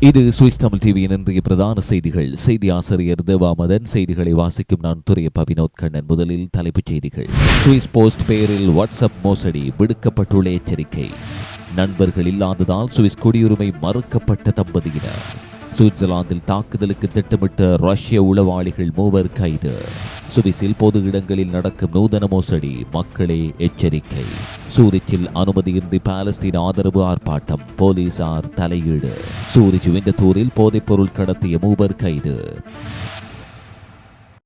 இது சுவிஸ் தமிழ் டிவியின் இன்றைய பிரதான செய்திகள். செய்தி ஆசிரியர் தேவாமதன் செய்திகளை வாசிக்கும் நான் துறைய வினோத் கண்ணன். முதலில் தலைப்புச் செய்திகள். சுவிஸ் போஸ்ட் பெயரில் வாட்ஸ்அப் மோசடி விடுக்கப்பட்டுள்ள எச்சரிக்கை. நண்பர்கள் இல்லாததால் சுவிஸ் குடியுரிமை மறுக்கப்பட்ட தம்பதியினர். சுவிட்சர்லாந்தில் தாக்குதலுக்கு திட்டமிட்ட ரஷ்ய உளவாளிகள் மூவர் கைது. சுவிசில் பொது இடங்களில் நடக்கும் நூதன மோசடி மக்களே எச்சரிக்கை. சூரிச்சில் அனுமதியின்றி பாலஸ்தீன் ஆதரவு ஆர்ப்பாட்டம் போலீசார் தலையீடு. சூரிச் விண்டத்தூரில் போதைப்பொருள் கடத்திய மூவர் கைது.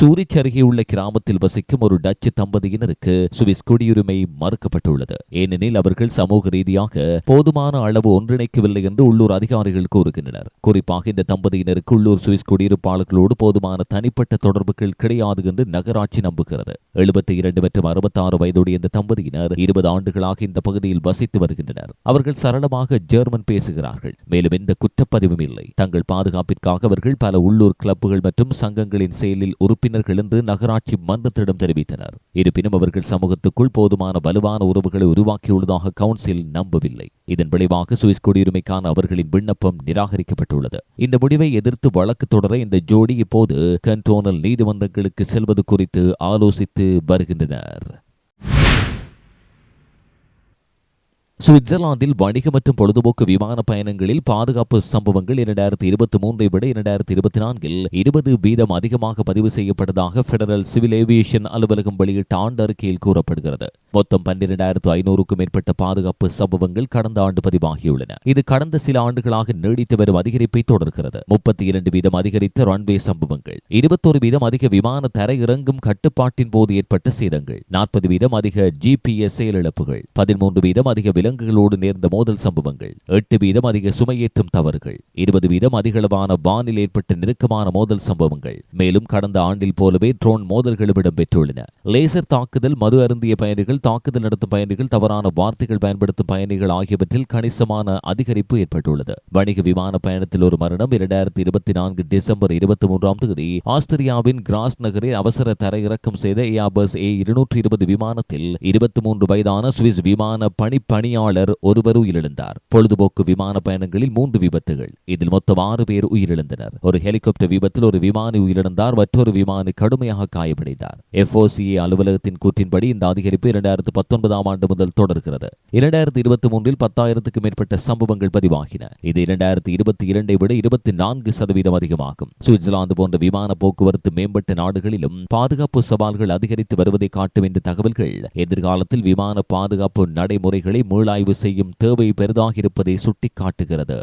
சூரிச் அருகே உள்ள கிராமத்தில் வசிக்கும் ஒரு டச்சு தம்பதியினருக்கு சுவிஸ் குடியுரிமை மறுக்கப்பட்டுள்ளது. ஏனெனில் அவர்கள் சமூக ரீதியாக போதுமான அளவு ஒன்றிணைக்கவில்லை என்று உள்ளூர் அதிகாரிகள் கூறுகின்றனர். குறிப்பாக இந்த தம்பதியினருக்கு உள்ளூர் சுவிஸ் குடியிருப்பாளர்களோடு போதுமான தனிப்பட்ட தொடர்புகள் கிடையாது என்று நகராட்சி நம்புகிறது. எழுபத்தி இரண்டு மற்றும் அறுபத்தாறு வயதுடைய இந்த தம்பதியினர் இருபது ஆண்டுகளாக இந்த பகுதியில் வசித்து வருகின்றனர். அவர்கள் சரளமாக ஜெர்மன் பேசுகிறார்கள். மேலும் எந்த குற்றப்பதிவும் இல்லை. தங்கள் பாதுகாப்பிற்காக அவர்கள் பல உள்ளூர் கிளப்புகள் மற்றும் சங்கங்களின் செயலில் உறுப்பினர்கள் என்று நகராட்சி மன்றத்திடம் தெரிவித்தனர். இருப்பினும் அவர்கள் சமூகத்துக்குள் போதுமான வலுவான உறவுகளை உருவாக்கியுள்ளதாக கவுன்சில் நம்பவில்லை. இதன் விளைவாக சுவிஸ் குடியுரிமைக்கான அவர்களின் விண்ணப்பம் நிராகரிக்கப்பட்டுள்ளது. இந்த முடிவை எதிர்த்து வழக்கு தொடர இந்த ஜோடி இப்போது கண்டோனல் நீதிமன்றங்களுக்கு செல்வது குறித்து ஆலோசித்து வருகின்றனர். சுவிட்சர்லாந்தில் வணிக மற்றும் பொழுதுபோக்கு விமான பயணங்களில் பாதுகாப்பு சம்பவங்கள் இரண்டாயிரத்தி இருபத்தி மூன்றை விட இரண்டாயிரத்தி இருபத்தி நான்கில் இருபது வீதம் அதிகமாக பதிவு செய்யப்பட்டதாக பெடரல் சிவில் ஏவியேஷன் அலுவலகம் வெளியிட்ட ஆண்டு அறிக்கையில் கூறப்படுகிறது. மொத்தம் பன்னிரண்டாயிரத்து ஐநூறுக்கும் மேற்பட்ட பாதுகாப்பு சம்பவங்கள் கடந்த ஆண்டு பதிவாகியுள்ளன. இது கடந்த சில ஆண்டுகளாக நீடித்து வரும் அதிகரிப்பை தொடர்கிறது. முப்பத்தி இரண்டு வீதம் அதிகரித்த ரன்வே சம்பவங்கள் இருபத்தொரு வீதம் அதிக விமான தர இறங்கும் கட்டுப்பாட்டின் போது ஏற்பட்ட சேதங்கள் நாற்பது வீதம் அதிக ஜிபிஎஸ் செயலிழப்புகள் பதிமூன்று வீதம் அதிக விலை விலங்குகளோடு நேர்ந்த மோதல் சம்பவங்கள். எட்டு வீதம் அதிக சுமையேற்றும் தவறுகள். இருபது வீதம் அதிகளவான வானில் ஏற்பட்ட நெருக்கமான மோதல் சம்பவங்கள். மேலும் கடந்த ஆண்டில் போலவே ட்ரோன் மோதல்களும் இடம்பெற்றுள்ளன. லேசர் தாக்குதல் மது அருந்திய பயணிகள் தாக்குதல் நடத்தும் பயணிகள் தவறான வார்த்தைகள் பயன்படுத்தும் பயணிகள் ஆகியவற்றில் கணிசமான அதிகரிப்பு ஏற்பட்டுள்ளது. வணிக விமான பயணத்தில் ஒரு மரணம் இரண்டாயிரத்தி இருபத்தி நான்கு டிசம்பர் இருபத்தி மூன்றாம் தேதி ஆஸ்திரியாவின் கிராஸ் நகரில் அவசர தரையிறக்கம் செய்த ஏ இருநூற்றி இருபது விமானத்தில் இருபத்தி மூன்று வயதான சுவிஸ் விமான பணிப்பணியாளர் ஒருவர் உயிரிழந்தார். பொழுதுபோக்கு விமான பயணங்களில் மூன்று விபத்துகள். இதில் மொத்தம் ஆறு பேர் உயிரிழந்தனர். ஒரு ஹெலிகாப்டர் விபத்தில் ஒரு விமானி உயிரிழந்தார். மற்றொரு விமானி கடுமையாக காயமடைந்தார். எஃப்ஓசிஏ அலுவலகத்தின் கூற்றின்படி இந்த அதிகரிப்பு இரண்டாயிரத்து பத்தொன்பதாம் ஆண்டு முதல் தொடர்கிறது. இரண்டாயிரத்தி இருபத்தி மூன்றில் பத்தாயிரத்துக்கும் மேற்பட்ட சம்பவங்கள் பதிவாகின. இது இரண்டாயிரத்தி இருபத்தி இரண்டை விட இருபத்தி நான்கு சதவீதம் அதிகமாகும். சுவிட்சர்லாந்து போன்ற விமான போக்குவரத்து மேம்பட்ட நாடுகளிலும் பாதுகாப்பு சவால்கள் அதிகரித்து வருவதை காட்டும் இந்த தகவல்கள் எதிர்காலத்தில் விமான பாதுகாப்பு நடைமுறைகளை மறுஆய்வு செய்யும் தேவை பெரிதாக இருப்பதை சுட்டிக்காட்டுகிறது.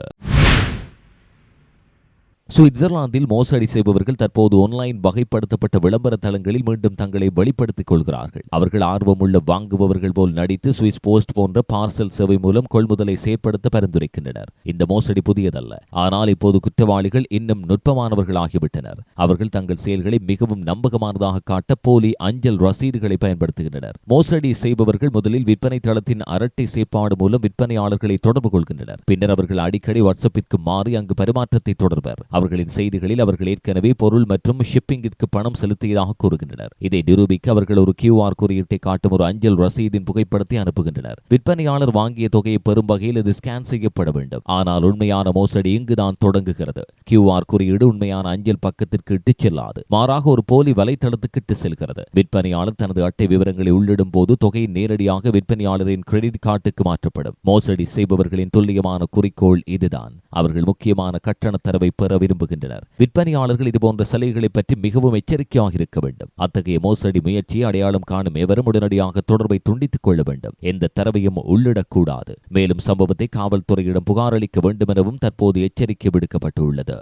சுவிட்சர்லாந்தில் மோசடி செய்பவர்கள் தற்போது ஆன்லைன் வகைப்படுத்தப்பட்ட விளம்பர தளங்களில் மீண்டும் தங்களை வெளிப்படுத்திக் கொள்கிறார்கள். அவர்கள் ஆர்வமுள்ள வாங்குபவர்கள் போல் நடித்து சுவிஸ் போஸ்ட் போன்ற பார்சல் சேவை மூலம் கொள்முதலை செயற்படுத்த பரிந்துரைக்கின்றனர். இந்த மோசடி புதியதல்ல. ஆனால் இப்போது குற்றவாளிகள் இன்னும் நுட்பமானவர்களாகிவிட்டனர். அவர்கள் தங்கள் செயல்களை மிகவும் நம்பகமானதாக காட்ட போலி அஞ்சல் ரசீதுகளை பயன்படுத்துகின்றனர். மோசடி செய்பவர்கள் முதலில் விற்பனை தளத்தின் அரட்டை செயற்பாடு மூலம் விற்பனையாளர்களை தொடர்பு கொள்கின்றனர். பின்னர் அவர்கள் அடிக்கடி வாட்ஸ்அப்பிற்கு மாறி அங்கு பரிமாற்றத்தை தொடர்வர். அவர்களின் செய்திகளில் அவர்கள் ஏற்கனவே பொருள் மற்றும் ஷிப்பிங்கிற்கு பணம் செலுத்தியதாக கூறுகின்றனர். இதை நிரூபிக்க அவர்கள் ஒரு கியூஆர் குறியீட்டை காட்டும் ஒரு அஞ்சல் ரசீதின் புகைப்படத்தை அனுப்புகின்றனர். விற்பனையாளர் வாங்கிய தொகையை பெறும் வகையில் இது ஸ்கேன் செய்யப்பட வேண்டும். ஆனால் உண்மையான மோசடி இங்குதான் தொடங்குகிறது. கியூஆர் குறியீடு உண்மையான அஞ்சல் பக்கத்திற்கு இட்டுச் செல்லாது. மாறாக ஒரு போலி வலைத்தளத்துக்கு இட்டு செல்கிறது. விற்பனையாளர் தனது அட்டை விவரங்களை உள்ளிடும் போது தொகை நேரடியாக விற்பனையாளரின் கிரெடிட் கார்டுக்கு மாற்றப்படும். மோசடி செய்பவர்களின் துல்லியமான குறிக்கோள் இதுதான். அவர்கள் முக்கியமான கட்டண தரவை பெற விரும்புகின்றனர். விற்பனையாளர்கள் இதுபோன்ற சலுகைகளை பற்றி மிகவும் எச்சரிக்கையாக இருக்க வேண்டும். அத்தகைய மோசடி முயற்சியை அடையாளம் காணும் எவரும் உடனடியாக தொடர்பை துண்டித்துக் கொள்ள வேண்டும். எந்த தரவையும் உள்ளிடக்கூடாது. மேலும் சம்பவத்தை காவல்துறையிடம் புகார் அளிக்க வேண்டும் எனவும் தற்போது எச்சரிக்கை விடுக்கப்பட்டுள்ளது.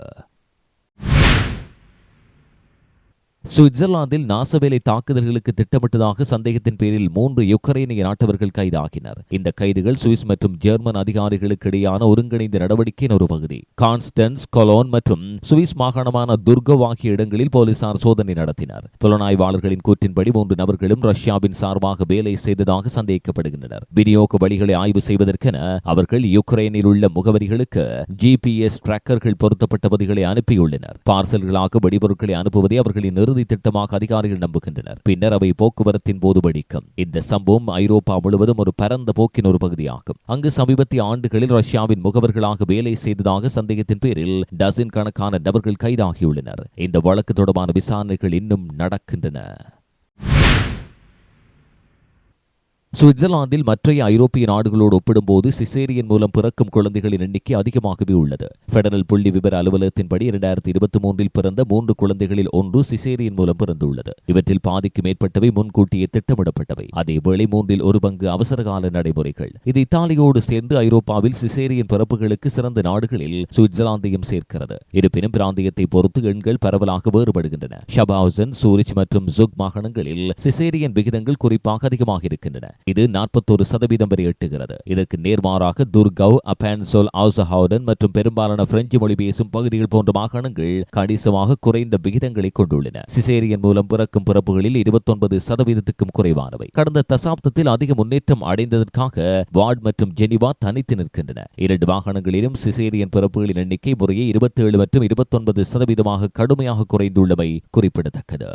சுவிட்சர்லாந்தில் நாசவேலை தாக்குதல்களுக்கு திட்டமிட்டதாக சந்தேகத்தின் பேரில் மூன்று யுக்ரைனிய நாட்டவர்கள் கைதாகினர். இந்த கைதுகள் சுவிஸ் மற்றும் ஜெர்மன் அதிகாரிகளுக்கு இடையான ஒருங்கிணைந்த நடவடிக்கையின் ஒரு பகுதி. கான்ஸ்டன்ஸ் கொலோன் மற்றும் சுவிஸ் மாகாணமான துர்கவ் ஆகிய இடங்களில் போலீசார் சோதனை நடத்தினர். புலனாய்வாளர்களின் கூற்றின்படி மூன்று நபர்களும் ரஷ்யாவின் சார்பாக வேலை செய்ததாக சந்தேகிக்கப்படுகின்றனர். விநியோக வழிகளை ஆய்வு செய்வதற்கென அவர்கள் யுக்ரைனில் உள்ள முகவரிகளுக்கு ஜிபிஎஸ் டிராக்கர்கள் பொருத்தப்பட்ட பதிகளை அனுப்பியுள்ளனர். பார்சல்களாக வெடிபொருட்களை அனுப்புவதே அவர்களின் இறுதி திட்டமாக அதிகாரிகள் நம்புகின்றனர். பின்னர் அவை போக்குவரத்தின் போது வெடிக்கும். இந்த சம்பவம் ஐரோப்பா முழுவதும் ஒரு பரந்த போக்கின் ஒரு பகுதியாகும். அங்கு சமீபத்திய ஆண்டுகளில் ரஷ்யாவின் முகவர்களாக வேலை செய்ததாக சந்தேகத்தின் பேரில் டசின் கணக்கான நபர்கள் கைதாகியுள்ளனர். இந்த வழக்கு தொடர்பான விசாரணைகள் இன்னும் நடக்கின்றன. சுவிட்சர்லாந்தில் மற்றைய ஐரோப்பிய நாடுகளோடு ஒப்பிடும்போது சிசேரியன் மூலம் பிறக்கும் குழந்தைகளின் எண்ணிக்கை அதிகமாகவே உள்ளது. பெடரல் புள்ளி விவர அலுவலகத்தின்படி இரண்டாயிரத்தி இருபத்தி மூன்றில் பிறந்த மூன்று குழந்தைகளில் ஒன்று சிசேரியன் மூலம் பிறந்துள்ளது. இவற்றில் பாதிக்கு மேற்பட்டவை முன்கூட்டியே திட்டமிடப்பட்டவை. அதேவேளை மூன்றில் ஒரு பங்கு அவசரகால நடைமுறைகள். இது இத்தாலியோடு சேர்ந்து ஐரோப்பாவில் சிசேரியன் பிறப்புகளுக்கு சிறந்த நாடுகளில் சுவிட்சர்லாந்தையும் சேர்க்கிறது. இருப்பினும் பிராந்தியத்தை பொறுத்து எண்கள் பரவலாக வேறுபடுகின்றன. ஷபாவுசன் சூரிச் மற்றும் ஜுக் மாகாணங்களில் சிசேரியன் விகிதங்கள் குறிப்பாக அதிகமாக இருக்கின்றன. இது நாற்பத்தோரு சதவீதம் வரை எட்டுகிறது. இதற்கு நேர்மாறாக துர்கவ் அபான்சோல் ஆசஹாவுடன் மற்றும் பெரும்பாலான பிரெஞ்சு மொழி பேசும் பகுதிகள் போன்ற மாகாணங்கள் கணிசமாக குறைந்த விகிதங்களை கொண்டுள்ளன. சிசேரியன் மூலம் பிறக்கும் பிறப்புகளில் இருபத்தொன்பது சதவீதத்துக்கும் குறைவானவை. கடந்த தசாப்தத்தில் அதிக முன்னேற்றம் அடைந்ததற்காக வார்ட் மற்றும் ஜெனிவா தனித்து நிற்கின்றன. இரண்டு மாகாணங்களிலும் சிசேரியன் பிறப்புகளின் எண்ணிக்கை முறையே இருபத்தி ஏழு மற்றும் இருபத்தொன்பது சதவீதமாக கடுமையாக குறைந்துள்ளமை குறிப்பிடத்தக்கது.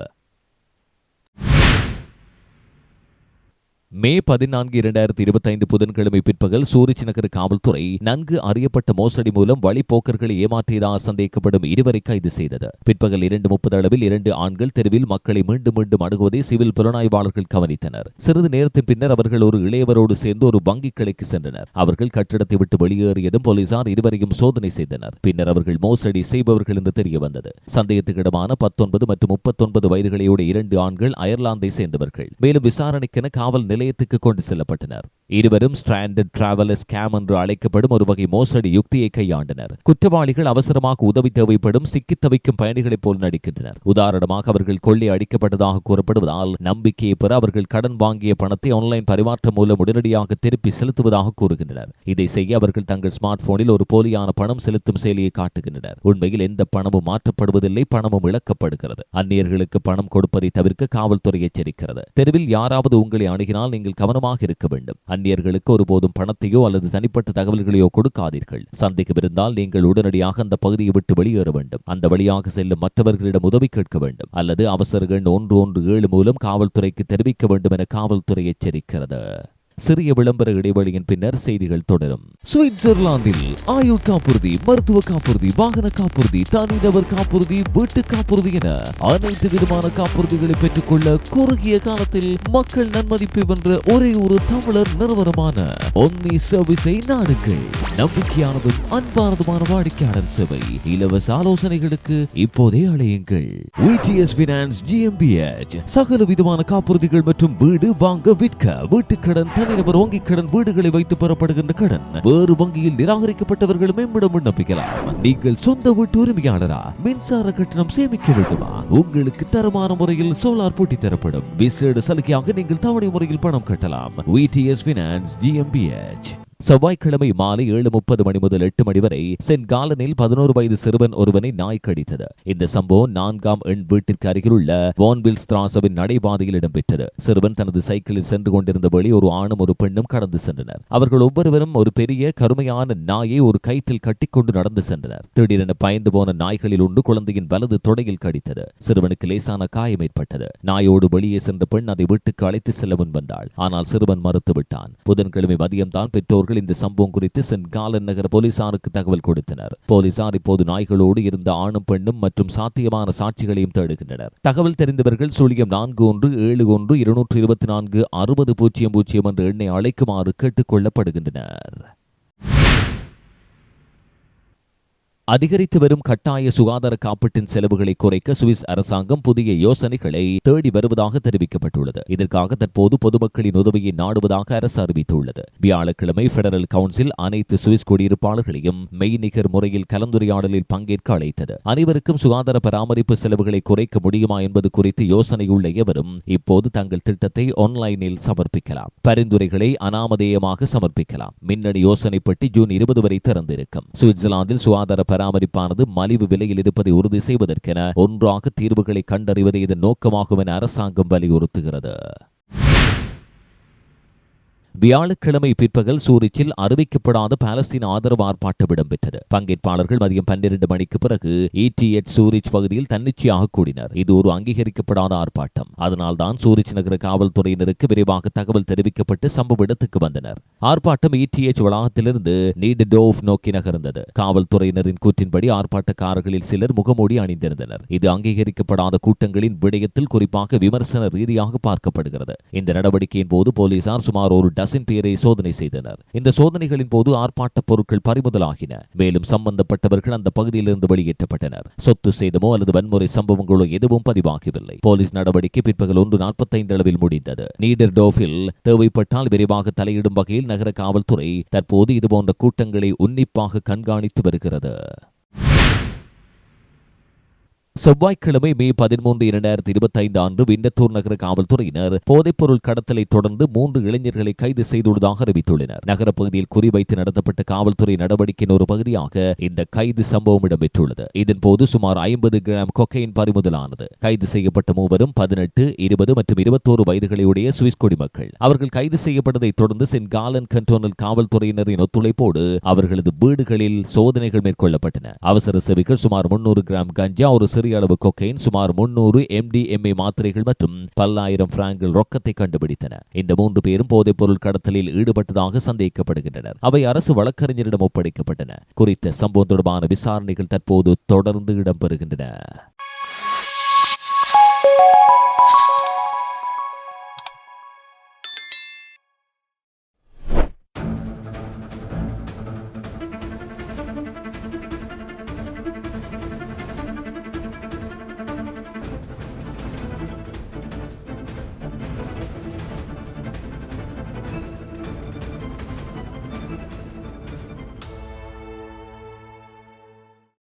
மே பதினான்கு இரண்டாயிரத்தி இருபத்தி ஐந்து புதன்கிழமை பிற்பகல் சூரிச் நகர காவல்துறை நன்கு அறியப்பட்ட மோசடி மூலம் வழிபோக்கர்களை ஏமாற்றியதாக சந்தேகிக்கப்படும் இருவரை கைது செய்தது. பிற்பகல் இரண்டு முப்பது அளவில் இரண்டு ஆண்கள் தெருவில் மக்களை மீண்டும் மீண்டும் அணுகுவதை சிவில் புலனாய்வாளர்கள் கவனித்தனர். சிறிது நேரத்தின் பின்னர் அவர்கள் ஒரு இளையவரோடு சேர்ந்து ஒரு வங்கிக் கிளைக்கு சென்றனர். அவர்கள் கட்டிடத்தை விட்டு வெளியேறியதும் போலீசார் இருவரையும் சோதனை செய்தனர். பின்னர் அவர்கள் மோசடி செய்பவர்கள் என்று தெரிய வந்தது சந்தேகத்துக்கிடமான பத்தொன்பது மற்றும் முப்பத்தொன்பது வயதுகளையுடைய இரண்டு ஆண்கள் அயர்லாந்தை சேர்ந்தவர்கள். மேலும் விசாரணைக்கென காவல் நிலையத்துக்கு கொண்டு செல்லப்பட்டனர். இருவரும் ஸ்ட்ராண்டட் டிராவல் ஸ்கேம் என்று அழைக்கப்படும் ஒரு வகை மோசடி யுக்தியை கையாண்டனர். குற்றவாளிகள் அவசரமாக உதவி தேவைப்படும் சிக்கித் தவிக்கும் பயணிகளைப் போல் நடிக்கின்றனர். உதாரணமாக அவர்கள் கொள்ளை அடிக்கப்பட்டதாக கூறப்படுவதால் நம்பிக்கையை பெற அவர்கள் கடன் வாங்கிய பணத்தை ஆன்லைன் பரிமாற்றம் மூலம் உடனடியாக திருப்பி செலுத்துவதாக கூறுகின்றனர். இதை செய்ய அவர்கள் தங்கள் ஸ்மார்ட் போனில் ஒரு போலியான பணம் செலுத்தும் செயலியை காட்டுகின்றனர். உண்மையில் எந்த பணமும் மாற்றப்படுவதில்லை பணமும் இழக்கப்படுகிறது. அந்நியர்களுக்கு பணம் கொடுப்பதை தவிர்க்க காவல்துறை எச்சரிக்கிறது. தெருவில் யாராவது உங்களை அணுகினால் நீங்கள் கவனமாக இருக்க வேண்டும். அந்நியர்களுக்கு ஒருபோதும் பணத்தையோ அல்லது தனிப்பட்ட தகவல்களையோ கொடுக்காதீர்கள். சந்தேகம் இருந்தால் நீங்கள் உடனடியாக அந்த பகுதியை விட்டு வெளியேற வேண்டும். அந்த வழியாக செல்லும் மற்றவர்களிடம் உதவி கேட்க வேண்டும். அல்லது அவசர எண் ஒன்று ஒன்று ஏழு மூலம் காவல்துறைக்கு தெரிவிக்க வேண்டும் என காவல்துறை எச்சரிக்கிறது. சிறிய விளம்பர இடைவெளியின் பின்னர் செய்திகள் தொடரும். சுவிட்சர்லாந்தில் ஆயுள் காப்புறுதி மருத்துவ காப்புறுதி வாகன காப்புறுதி தனிநபர் காப்புறுதி வீட்டு காப்புறுதி என அனைத்து விதமான காப்புறுதிகளை பெற்றுக்கொள்ள குறுகிய காலத்தில் மக்கள் நன்மதிப்பை வென்ற ஒரே ஒரு தமிழர் நிறுவனமான ஒன்னி சர்வீஸை நாடுங்கள். நம்பிக்கையானதும் அன்பானதுமான வாடிக்கையாளர் சேவை. இலவச ஆலோசனைகளுக்கு இப்போதே அழையுங்கள். விடிஎஸ் பினான்ஸ் ஜிஎம்பிஎச் சகல விதமான காப்புறுதிகள் மற்றும் வீடு வாங்க விற்க வீட்டுக்கடன் தனிநபர் வங்கி கடன் வீடுகளை வைத்து பெறப்படுகின்ற கடன். வேறு வங்கியில் நிராகரிக்கப்பட்டவர்கள் மேம்பட விண்ணப்பிக்கலாம். நீங்கள் சொந்த வீட்டு உரிமையாளரா? மின்சார கட்டணம் சேமிக்க வேண்டுமா? உங்களுக்கு தரமான முறையில் சோலார் போட்டி தரப்படும். விசேட சலுகையாக நீங்கள் தவணை முறையில் பணம் கட்டலாம். விடிஎஸ் பினான்ஸ் ஜிஎம்பிஎச் செவ்வாய்க்கிழமை மாலை ஏழு முப்பது மணி முதல் எட்டு மணி வரை சென்ட் காலனில் பதினோரு வயது சிறுவன் ஒருவனை நாய் கடித்தது. இந்த சம்பவம் நான்காம் எண் வீட்டிற்கு அருகிலுள்ள வான்வில் ஸ்திராசவின் நடைபாதையில் இடம்பெற்றது. சிறுவன் தனது சைக்கிளில் சென்று கொண்டிருந்த வழி ஒரு ஆணும் ஒரு பெண்ணும் கடந்து சென்றனர். அவர்கள் ஒவ்வொருவரும் ஒரு பெரிய கருமையான நாயை ஒரு கயிற்றில் கட்டிக்கொண்டு நடந்து சென்றனர். திடீரென பயந்து போன நாய்களில் ஒன்று குழந்தையின் வலது தொடையில் கடித்தது. சிறுவனுக்கு லேசான காயம் ஏற்பட்டது. நாயோடு வெளியே சென்ற பெண் அதை வீட்டுக்கு அழைத்து செல்ல முன்வந்தாள் ஆனால் சிறுவன் மறுத்துவிட்டான். புதன்கிழமை மதியம்தான் பெற்றோர் அவர்கள் இந்த சம்பவம் குறித்து சென்ட் காலன் நகர போலீசாருக்கு தகவல் கொடுத்தனர். போலீசார் இப்போது நாய்களோடு இருந்த ஆணும் பெண்ணும் மற்றும் சாத்தியமான சாட்சிகளையும் தேடுகின்றனர். தகவல் தெரிந்தவர்கள் சுழியம் நான்கு ஒன்று ஏழு ஒன்று இருநூற்று இருபத்தி நான்கு அறுபது பூஜ்ஜியம் பூஜ்ஜியம் என்ற எண்ணை அழைக்குமாறு கேட்டுக் கொள்ளப்படுகின்றனர். அதிகரித்து வரும் கட்டாய சுகாதார காப்பீட்டின் செலவுகளை குறைக்க சுவிஸ் அரசாங்கம் புதிய யோசனைகளை தேடி வருவதாக தெரிவிக்கப்பட்டுள்ளது. இதற்காக தற்போது பொதுமக்களின் உதவியை நாடுவதாக அரசு அறிவித்துள்ளது. வியாழக்கிழமை பெடரல் கவுன்சில் அனைத்து சுவிஸ் குடியிருப்பாளர்களையும் மெய்நிகர் முறையில் கலந்துரையாடலில் பங்கேற்க அழைத்தது. அனைவருக்கும் சுகாதார பராமரிப்பு செலவுகளை குறைக்க முடியுமா என்பது குறித்து யோசனையுள்ள எவரும் இப்போது தங்கள் திட்டத்தை ஆன்லைனில் சமர்ப்பிக்கலாம். பரிந்துரைகளை அனாமதேயமாக சமர்ப்பிக்கலாம். மின்னணு யோசனை பெட்டி ஜூன் இருபது வரை திறந்திருக்கும். சுவிட்சர்லாந்தில் சுகாதார பராமரிப்பானது மலிவு விலையில் இருப்பதை உறுதி செய்வதற்கென ஒன்றாக தீர்வுகளை கண்டறிவதே இதன் நோக்கமாகும் என அரசாங்கம் வலியுறுத்துகிறது. வியாழக்கிழமை பிற்பகல் சூரிச்சில் அறிவிக்கப்படாத பாலஸ்தீன் ஆதரவு ஆர்ப்பாட்டம் இடம்பெற்றது. பங்கேற்பாளர்கள் மதியம் பன்னிரண்டு மணிக்கு பிறகு இடிஎட் சூரிச் பகுதியில் தன்னிச்சையாக கூடினர். இது ஒரு அங்கீகரிக்கப்படாத ஆர்ப்பாட்டம். அதனால்தான் சூரிச் நகர காவல்துறையினருக்கு விரைவாக தகவல் தெரிவிக்கப்பட்டு சம்பவ இடத்துக்கு வந்தனர். ஆர்ப்பாட்டம் இடிஎச் வளாகத்திலிருந்து நீடடோவ் நோக்கி நகர்ந்தது. காவல்துறையினரின் கூற்றின்படி ஆர்ப்பாட்டக்காரர்களில் சிலர் முகமூடி அணிந்திருந்தனர். இது அங்கீகரிக்கப்படாத கூட்டங்களின் விடயத்தில் குறிப்பாக விமர்சன ரீதியாக பார்க்கப்படுகிறது. இந்த நடவடிக்கையின் போது போலீசார் சுமார் ஒரு டஸ் பேரை சோதனை செய்தனர். இந்த சோதனைகளின் போது ஆர்ப்பாட்ட பொருட்கள் பறிமுதலாகின. மேலும் சம்பந்தப்பட்டவர்கள் அந்த பகுதியிலிருந்து வெளியேற்றப்பட்டனர். சொத்து சேதமோ அல்லது வன்முறை சம்பவங்களோ எதுவும் பதிவாகவில்லை. போலீஸ் நடவடிக்கை பிற்பகல் ஒன்று நாற்பத்தைந்து அளவில் முடிந்தது. நீடர் டோஃபில் தேவைப்பட்டால் விரைவாக தலையிடும் வகையில் நகர காவல்துறை தற்போது இதுபோன்ற கூட்டங்களை உன்னிப்பாக கண்காணித்து வருகிறது. செவ்வாய்க்கிழமை மே பதிமூன்று இரண்டாயிரத்தி இருபத்தி ஐந்து அன்று விண்டத்தூர் நகர காவல்துறையினர் போதைப்பொருள் கடத்தலை தொடர்ந்து மூன்று இளைஞர்களை கைது செய்துள்ளதாக அறிவித்துள்ளனர். நகர பகுதியில் குறிவைத்து நடத்தப்பட்ட காவல்துறை நடவடிக்கையின் ஒரு பகுதியாக இந்த கைது சம்பவம் இடம்பெற்றுள்ளது. இதன்போது சுமார் ஐம்பது கிராம் கொக்கையின் பறிமுதலானது. கைது செய்யப்பட்ட மூவரும் பதினெட்டு இருபது மற்றும் இருபத்தோரு வயதுகளையுடைய சுவிஸ் குடிமக்கள். அவர்கள் கைது செய்யப்பட்டதைத் தொடர்ந்து சென்ட் காலன் கண்டோனல் காவல்துறையினரின் ஒத்துழைப்போடு அவர்களது வீடுகளில் சோதனைகள் மேற்கொள்ளப்பட்டன. அவசர சேவைகள் சுமார் முன்னூறு கிராம் கஞ்சா ஒரு சிறிய அளவு கொக்கைன் சுமார் முன்னூறு எம்டிஎம்ஏ மாத்திரைகள் மற்றும் பல்லாயிரம் பிராங்கில் ரொக்கத்தை கண்டுபிடித்தன. இந்த மூன்று பேரும் போதைப் பொருள் கடத்தலில் ஈடுபட்டதாக சந்தேகிக்கப்படுகின்றனர் அவை அரசு வழக்கறிஞரிடம் ஒப்படைக்கப்பட்டன. குறித்த சம்பவம் தொடர்பான விசாரணைகள் தற்போது தொடர்ந்து இடம்பெறுகின்றன.